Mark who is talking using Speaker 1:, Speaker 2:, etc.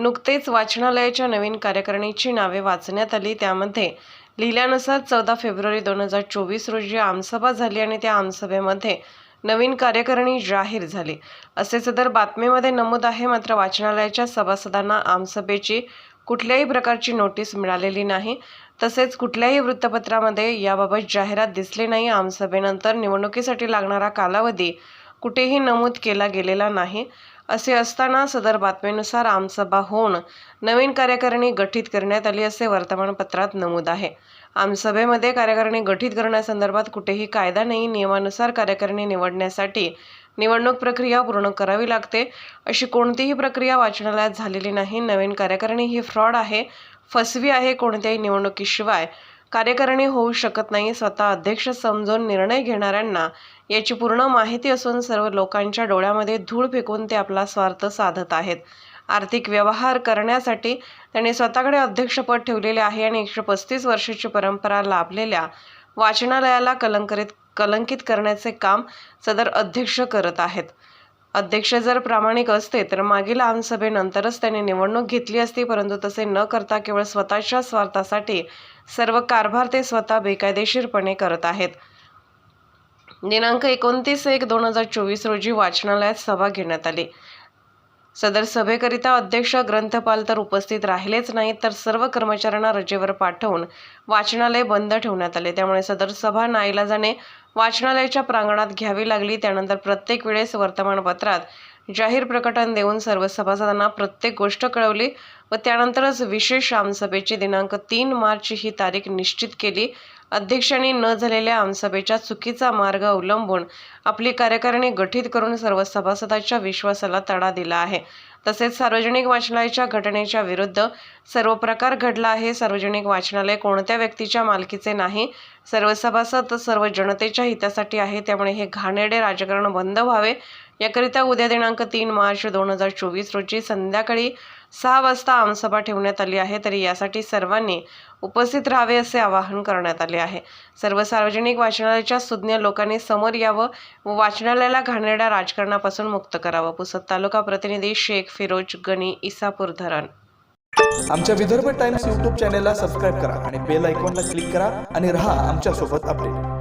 Speaker 1: नुकतेच वाचनालयाच्या नवीन कार्यकारिणीची नावे वाचण्यात आली. त्यामध्ये लिहिल्यानुसार चौदा फेब्रुवारी दोन हजार चोवीस रोजी आमसभा झाली आणि त्या आमसभेमध्ये नवीन कार्यकारिणी जाहीर झाली. असे सदर बातमीमध्ये नमूद आहे मात्र वाचनालयाच्या सभासदांना आमसभेची कुठल्याही प्रकारची नोटीस मिळालेली नाही. तसेच कुठल्याही वृत्तपत्रामध्ये याबाबत जाहिरात दिसली नाही. आमसभेनंतर निवडणुकीसाठी लागणारा कालावधी कुठेही नमूद केला गेलेला नाही. असे असताना सदर बातमीनुसार आमसभा होऊन नवीन कार्यकारिणी गठीत करण्यात आली असे वर्तमानपत्रात नमूद आहे. आमसभेमध्ये कार्यकारिणी गठीत करण्यासंदर्भात कुठेही कायदा नाही नियमानुसार कार्यकारिणी निवडण्यासाठी निवडणूक प्रक्रिया पूर्ण करावी लागते. अशी कोणतीही प्रक्रिया वाचनालयात झालेली नाही. नवीन कार्यकारिणी ही फ्रॉड आहे फसवी आहे कोणत्याही निवडणुकीशिवाय. कार्यकारिणी होऊ शकत नाही. स्वतः अध्यक्ष समजून निर्णय घेणाऱ्यांना याची पूर्ण माहिती असून सर्व लोकांच्या डोळ्यामध्ये धूळ फेकून ते आपला स्वार्थ साधत आहेत. आर्थिक व्यवहार करण्यासाठी त्यांनी स्वतःकडे अध्यक्षपद ठेवलेले आहे आणि एकशे पस्तीस वर्षाची परंपरा लाभलेल्या वाचनालयाला कलंकरित कलंकित करण्याचे काम सदर अध्यक्ष करत आहेत. अध्यक्ष जर प्रामाणिक असते तर मागील आमसभेनंतरच त्यांनी निवडणूक घेतली असती परंतु तसे न करता केवळ स्वतःच्या स्वार्थासाठी सर्व कारभार ते स्वतः बेकायदेशीरपणे करत आहेत. दिनांक एकोणतीस एक दोन हजार चोवीस रोजी वाचनालयात सभा घेण्यात आली. सदर सभेकरिता अध्यक्ष ग्रंथपाल तर उपस्थित राहिलेच नाहीत तर सर्व कर्मचाऱ्यांना रजेवर पाठवून वाचनालय बंद ठेवण्यात आले. त्यामुळे सदर सभा नाईलाजाने वाचनालयाच्या प्रांगणात घ्यावी लागली. त्यानंतर प्रत्येक वेळेस वर्तमानपत्रात जाहीर प्रकटन देऊन सर्व सभासदांना प्रत्येक गोष्ट कळवली व त्यानंतरच विशेष आमसभेची दिनांक तीन मार्च ही तारीख निश्चित केली. अध्यक्षांनी न झालेल्या आमसभेच्या चुकीचा मार्ग अवलंबून आपली कार्यकारिणी गठीत करून सर्व सभासदांच्या विश्वासाला तडा दिला आहे. तसेच सार्वजनिक वाचनालयाच्या घटनेच्या विरुद्ध सर्व प्रकार घडला आहे. सार्वजनिक वाचनालय कोणत्या व्यक्तीच्या मालकीचे नाही? सर्व सभासद सर्व जनतेच्या हितासाठी आहे. त्यामुळे हे घाणेडे राजकारण बंद व्हावे. याकरिता उद्या दिनांक तीन मार्च दोन हजार चोवीस रोजी संध्याकाळी सहा वाजता आमसभा ठेवण्यात आली आहे तरी यासाठी सर्वांनी उपस्थित राहावे असे आवाहन करण्यात आले आहे. सर्व सार्वजनिक वाचनालयाच्या सुज्ञ लोकांनी समोर यावं व वाचनालयाला घाणेरड्या राजकारणापासून मुक्त करावं. पुसद तालुका प्रतिनिधी शेख फिरोज गणी इसापूर धरण.
Speaker 2: आमच्या विदर्भ टाइम्स यूट्यूब चॅनेलला सबस्क्राईब करा आणि बेल आयकॉनला क्लिक करा आणि रहा आमच्यासोबत अपडेट.